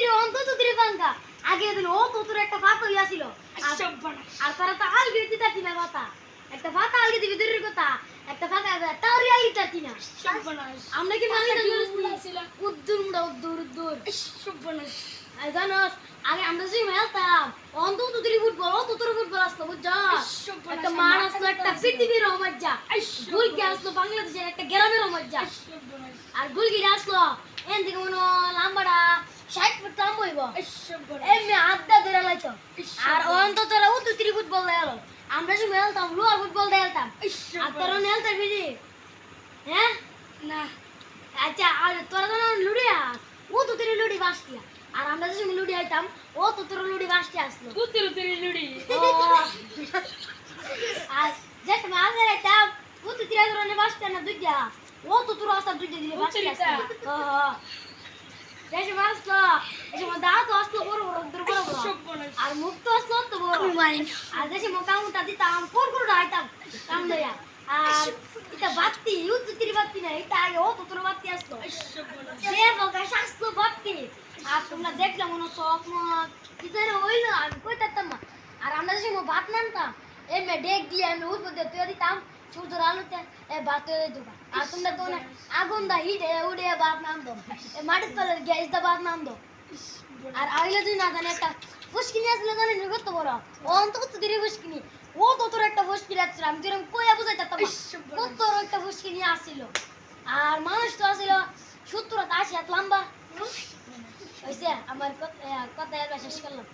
তুতিরে অন্ত তুতিরে পাঙ্কা আগে দিন ও তুতুর একটা ফাতা হইয়া ছিল আর তারা তো আলগে দিতে পারতি না কথা একটা ফাতা আলগে দিবি দূরের কথা। একটা ফাতা তাওরি আলগে পারতি না। আমরা কি মালি উদ্দুর মুড়া উদ্দুর উদ্দুর। জানোস আগে আমরা যে মেলতাম অন্ত তুতুরি ফুটবল ও তুতুর ফুটবল আসতো বুঝছ? একটা মান আসলো একটা পৃথিবীর মজ্জা গুলকি আসলো বাংলাদেশের একটা গ্রামের মজ্জা আর গুলকি আসলো এন থেকে মনে লাম্বাটা এমনি আড্ডা ধরে লাইতো আর অন্তত ও তুতুরি ফুটবল দেয়ালো আমরা যে মেলতাম লুয়ার ফুটবল দেয়ালতাম আর তোরা নেলতাম বিজি হ্যাঁ? না। আচ্ছা আর তোরা তো লুড়ি আস ও তো তোর লুড়ি বাসতিয়া আর আমরা যে সময় লুড়ি আইতাম ও তো তোর লুড়ি বাসতে আসলো। কুতির উতির লুড়ি। ও, আর যেটা মাঝে আইতাম ও তো তিরা ধরনের বাসতে না দুইটা। ও তো তোর আসার দুইটা দিলে বাসতে আসলো। এসে মো দাঁত আসলো বড় বড় দূর বড় বড় আর মুখ তো আসলো তো বড় আর দেশে মোকা মুটা দিতাম ফোর করে আইতাম কাম লইয়া আর এটা বাত্তি ইউ তো তিরি বাত্তি না এটা আগে ও তোর বাত্তি আসলো সে বকা স্বাস্থ্য বাত্তি আর তোমরা দেখলে মনে স্বপ্ন কিতারে হইল আমি কই থাকতাম না আর আমরা যে সময় ভাত নামতাম এমনি ডেক দিয়ে আমি উঠবো দিয়ে তুই দিতাম সূর্যের আলোতে এ ভাত হয়ে যেত আর তোমরা তো না আগুন দা হিটে উড়ে ভাত নামতো এ মাটির তলে গ্যাস দা ভাত নামতো আর আইলে তুই না জানে একটা ফুসকিনি আসলে জানে নি কত বড়? ও অন্তত তো দিরে ফুসকিনি। ও তো তোর একটা ফুসকিনি আসছিল আমি যেরকম কইয়া বুঝাইতাম কত তোর একটা ফুসকিনি আসছিল আর মানুষ তো আসছিল সত্তর আশি হাত লম্বা। হয়েছে আমার কথা কথা শেষ করলাম।